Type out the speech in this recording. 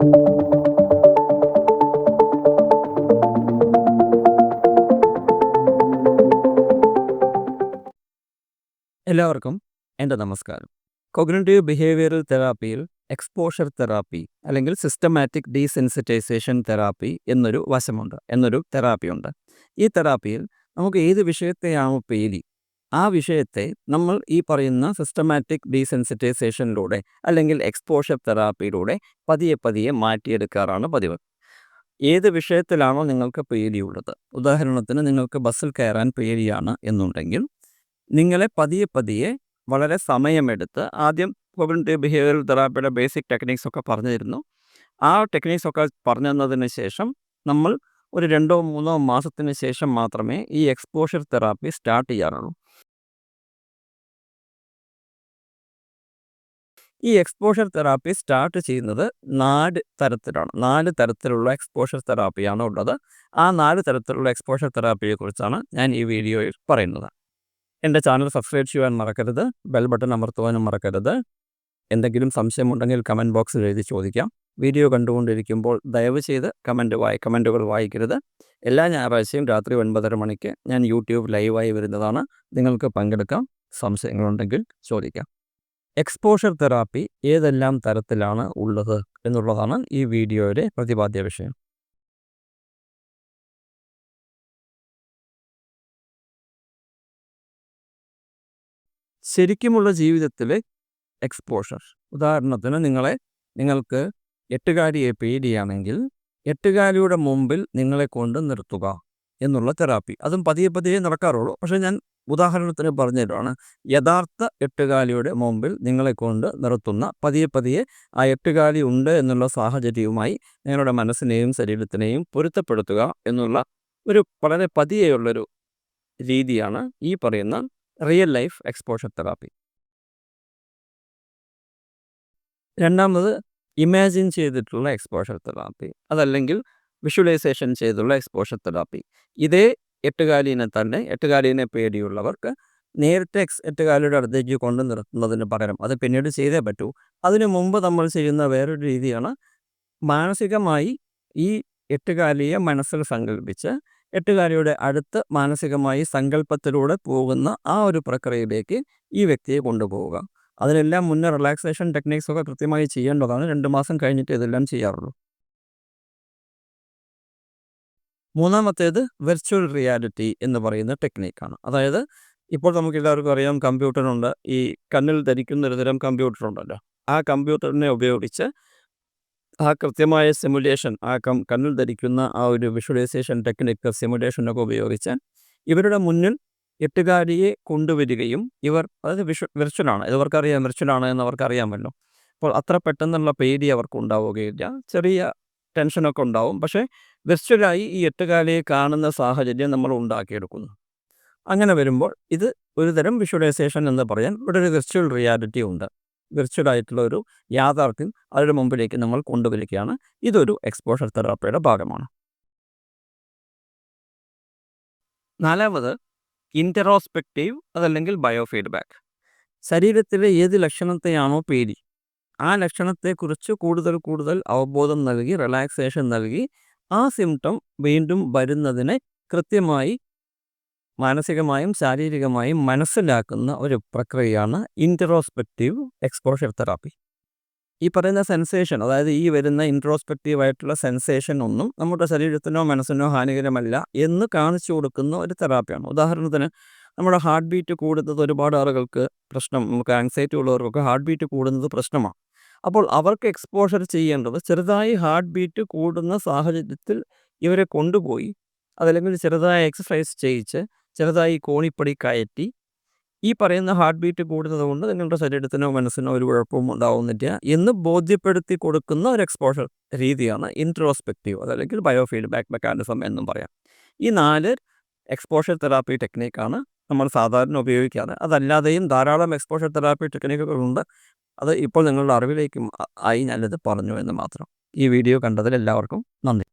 എല്ലാവർക്കും എന്റെ നമസ്കാരം. കൊഗ്നറ്റീവ് ബിഹേവിയറൽ തെറാപ്പിയിൽ എക്സ്പോഷർ തെറാപ്പി അല്ലെങ്കിൽ സിസ്റ്റമാറ്റിക് ഡീസെൻസിറ്റൈസേഷൻ തെറാപ്പി എന്നൊരു വശമുണ്ട് എന്നൊരു തെറാപ്പിയുണ്ട് ഈ തെറാപ്പിയിൽ നമുക്ക് ഏത് വിഷയത്തെയാണോ പേടി ആ വിഷയത്തെ നമ്മൾ ഈ പറയുന്ന സിസ്റ്റമാറ്റിക് ഡീസെൻസിറ്റൈസേഷനിലൂടെ അല്ലെങ്കിൽ എക്സ്പോഷർ തെറാപ്പിയിലൂടെ പതിയെ പതിയെ മാറ്റിയെടുക്കാറാണ് പതിവ്. ഏത് വിഷയത്തിലാണോ നിങ്ങൾക്ക് പേടിയുള്ളത്. ഉദാഹരണത്തിന് നിങ്ങൾക്ക് ബസ്സിൽ കയറാൻ പേടിയാണ് എന്നുണ്ടെങ്കിൽ നിങ്ങളെ പതിയെ പതിയെ വളരെ സമയമെടുത്ത് ആദ്യം കോഗ്നിറ്റീവ് ബിഹേവിയറൽ തെറാപ്പിയുടെ ബേസിക് ടെക്നീക്സ് ഒക്കെ പറഞ്ഞു തരുന്നു. ആ ടെക്നീക്സ് ഒക്കെ പറഞ്ഞു തന്നതിന് ശേഷം നമ്മൾ ഒരു രണ്ടോ മൂന്നോ മാസത്തിന് ശേഷം മാത്രമേ ഈ എക്സ്പോഷർ തെറാപ്പി സ്റ്റാർട്ട് ചെയ്യാറുള്ളൂ. ഈ എക്സ്പോഷർ തെറാപ്പി സ്റ്റാർട്ട് ചെയ്യുന്നത് നാല് തരത്തിലാണ്. നാല് തരത്തിലുള്ള എക്സ്പോഷർ തെറാപ്പിയാണ് ഉള്ളത്. ആ നാല് തരത്തിലുള്ള എക്സ്പോഷർ തെറാപ്പിയെക്കുറിച്ചാണ് ഞാൻ ഈ വീഡിയോയിൽ പറയുന്നത്. എന്റെ ചാനൽ സബ്സ്ക്രൈബ് ചെയ്യാൻ മറക്കരുത്. ബെൽ ബട്ടൺ അമർത്തുവാനും മറക്കരുത്. എന്തെങ്കിലും സംശയമുണ്ടെങ്കിൽ കമന്റ് ബോക്സിൽ എഴുതി ചോദിക്കാം. വീഡിയോ കണ്ടുകൊണ്ടിരിക്കുമ്പോൾ ദയവ് ചെയ്ത് കമന്റ് വായി കമന്റുകൾ വായിക്കരുത്. എല്ലാ ഞായറാഴ്ചയും രാത്രി ഒൻപതര മണിക്ക് ഞാൻ യൂട്യൂബ് ലൈവായി വരുന്നതാണ്. നിങ്ങൾക്ക് പങ്കെടുക്കാം. സംശയങ്ങളുണ്ടെങ്കിൽ ചോദിക്കാം. എക്സ്പോഷർ തെറാപ്പി ഏതെല്ലാം തരത്തിലാണ് ഉള്ളത് എന്നുള്ളതാണ് ഈ വീഡിയോയുടെ പ്രതിപാദ്യ വിഷയം. ശരിക്കുമുള്ള ജീവിതത്തിലെ എക്സ്പോഷർ ഉദാഹരണത്തിന് നിങ്ങളെ നിങ്ങൾക്ക് എട്ടുകാരിയെ പേടിയാണെങ്കിൽ എട്ടുകാരിയുടെ മുമ്പിൽ നിങ്ങളെ കൊണ്ട് നിർത്തുക. എന്നുള്ള തെറാപ്പി. അതും പതിയെ പതിയെ നടക്കാറുള്ളൂ. പക്ഷേ ഞാൻ ഉദാഹരണത്തിന് പറഞ്ഞതാണ്. യഥാർത്ഥ എട്ടുകാലിയുടെ മുമ്പിൽ നിങ്ങളെ കൊണ്ട് നിർത്തുന്ന പതിയെ പതിയെ ആ എട്ടുകാലി ഉണ്ട് എന്നുള്ള സാഹചര്യവുമായി നിങ്ങളുടെ മനസ്സിനെയും ശരീരത്തിനെയും പൊരുത്തപ്പെടുത്തുക എന്നുള്ള ഒരു വളരെ പതിയെയുള്ളൊരു രീതിയാണ് ഈ പറയുന്ന റിയൽ ലൈഫ് എക്സ്പോഷർ തെറാപ്പി. രണ്ടാമത് ഇമാജിൻ ചെയ്തിട്ടുള്ള എക്സ്പോഷർ തെറാപ്പി. അതല്ലെങ്കിൽ വിഷ്വലൈസേഷൻ ചെയ്തുള്ള എക്സ്പോഷർ തെറാപ്പി. ഇതേ എട്ടുകാലിനെ തന്നെ എട്ടുകാലിനെ പേടിയുള്ളവർക്ക് നേരത്തെ എക്സ് എട്ടുകാലിയുടെ അടുത്തേക്ക് കൊണ്ടു നിർത്തുന്നതിന് പകരം അത് പിന്നീട് ചെയ്തേ പറ്റൂ. അതിനു മുമ്പ് നമ്മൾ ചെയ്യുന്ന വേറൊരു രീതിയാണ് മാനസികമായി ഈ എട്ടുകാലിയെ മനസ്സിൽ സങ്കല്പിച്ച് എട്ടുകാലിയുടെ അടുത്ത് മാനസികമായി സങ്കല്പത്തിലൂടെ പോകുന്ന ആ ഒരു പ്രക്രിയയിലേക്ക് ഈ വ്യക്തിയെ കൊണ്ടുപോവുക. അതിനെല്ലാം മുന്നേ റിലാക്സേഷൻ ടെക്നിക്സൊക്കെ കൃത്യമായി ചെയ്യേണ്ടതാണ്. രണ്ട് മാസം കഴിഞ്ഞിട്ട് ഇതെല്ലാം ചെയ്യാറുള്ളൂ. മൂന്നാമത്തേത് വെർച്വൽ റിയാലിറ്റി എന്ന് പറയുന്ന ടെക്നിക്കാണ് അതായത് ഇപ്പോൾ നമുക്ക് എല്ലാവർക്കും അറിയാം കമ്പ്യൂട്ടറുണ്ട് ഈ കണ്ണിൽ ധരിക്കുന്ന ഒരു തരം കമ്പ്യൂട്ടർ ഉണ്ടല്ലോ. ആ കമ്പ്യൂട്ടറിനെ ഉപയോഗിച്ച് ആ കൃത്യമായ സിമുലേഷൻ ആ കം കണ്ണിൽ ധരിക്കുന്ന ആ ഒരു വിഷ്വലൈസേഷൻ ടെക്നിക്ക് സിമുലേഷനൊക്കെ ഉപയോഗിച്ച് ഇവരുടെ മുന്നിൽ എട്ടുകാരിയെ കൊണ്ടുവരികയും ഇവർ അതായത് വിഷ്വ വിർച്വലാണ് ഇതവർക്കറിയാം വിർച്വലാണ് എന്ന് അവർക്കറിയാമല്ലോ. അപ്പോൾ അത്ര പെട്ടെന്നുള്ള പേടി അവർക്ക് ഉണ്ടാവുകയില്ല ചെറിയ ടെൻഷനൊക്കെ ഉണ്ടാവും. പക്ഷേ വെർച്വലായി ഈ എട്ടുകാലയെ കാണുന്ന സാഹചര്യം നമ്മൾ ഉണ്ടാക്കിയെടുക്കുന്നു. അങ്ങനെ വരുമ്പോൾ ഇത് ഒരു തരം വിഷ്വലൈസേഷൻ എന്ന് പറയാൻ ഇവിടെ ഒരു വെർച്വൽ റിയാലിറ്റി ഉണ്ട്. വെർച്വൽ ആയിട്ടുള്ള ഒരു യാഥാർത്ഥ്യം അതിന്റെ മുമ്പിലേക്ക് നമ്മൾ കൊണ്ടുവരികയാണ്. ഇതൊരു എക്സ്പോഷർ തെറാപ്പിയുടെ ഭാഗമാണ്. നാലാമത് ഇന്ററോസ്പെക്റ്റീവ് അതല്ലെങ്കിൽ ബയോ ഫീഡ്ബാക്ക്. ശരീരത്തിലെ ഏത് ലക്ഷണത്തെയാണോ പേടി ആ ലക്ഷണത്തെക്കുറിച്ച് കൂടുതൽ കൂടുതൽ അവബോധം നൽകി റിലാക്സേഷൻ നൽകി ആ സിംറ്റം വീണ്ടും വരുന്നതിനെ കൃത്യമായി മാനസികമായും ശാരീരികമായും മനസ്സിലാക്കുന്ന ഒരു പ്രക്രിയയാണ് ഇൻട്രോസ്പെക്റ്റീവ് എക്സ്പോഷർ തെറാപ്പി ഈ പറയുന്ന സെൻസേഷൻ അതായത് ഈ വരുന്ന ഇൻട്രോസ്പെക്റ്റീവ് ആയിട്ടുള്ള സെൻസേഷൻ ഒന്നും നമ്മുടെ ശരീരത്തിനോ മനസ്സിനോ ഹാനികരമല്ല എന്ന് കാണിച്ചു കൊടുക്കുന്ന ഒരു തെറാപ്പിയാണ് ഉദാഹരണത്തിന് നമ്മുടെ ഹാർട്ട് ബീറ്റ് കൂടുന്നത് ഒരുപാട് ആളുകൾക്ക് പ്രശ്നം നമുക്ക് ആങ്സൈറ്റി ഉള്ളവർക്കൊക്കെ ഹാർട്ട് ബീറ്റ് കൂടുന്നത് പ്രശ്നമാണ്. അപ്പോൾ അവർക്ക് എക്സ്പോഷർ ചെയ്യേണ്ടത് ചെറുതായി ഹാർട്ട് ബീറ്റ് കൂടുന്ന സാഹചര്യത്തിൽ ഇവരെ കൊണ്ടുപോയി അതല്ലെങ്കിൽ ചെറുതായി എക്സസൈസ് ചെയ്യിച്ച് ചെറുതായി കോണിപ്പടി കയറ്റി. ഈ പറയുന്ന ഹാർട്ട് ബീറ്റ് കൂടുന്നത് കൊണ്ട് നിങ്ങളുടെ ശരീരത്തിനോ മനസ്സിനോ ഒരു കുഴപ്പവും ഉണ്ടാവുന്നില്ല എന്ന് ബോധ്യപ്പെടുത്തി കൊടുക്കുന്ന ഒരു എക്സ്പോഷർ രീതിയാണ് ഇൻട്രോസ്പെക്റ്റീവ് അതല്ലെങ്കിൽ ബയോ ഫീഡ്ബാക്ക് മെക്കാനിസം എന്നും പറയാം. ഈ നാല് എക്സ്പോഷർ തെറാപ്പി ടെക്നിക്കാണ് നമ്മൾ സാധാരണ ഉപയോഗിക്കാറ്. അതല്ലാതെയും ധാരാളം എക്സ്പോഷർ തെറാപ്പി ടെക്നിക്കുകളുണ്ട് അത് ഇപ്പോൾ നിങ്ങളുടെ അറിവിലേക്കും ആയി ഞാനിത് പറഞ്ഞു എന്ന് മാത്രം. ഈ വീഡിയോ കണ്ടതിൽ എല്ലാവർക്കും നന്ദി.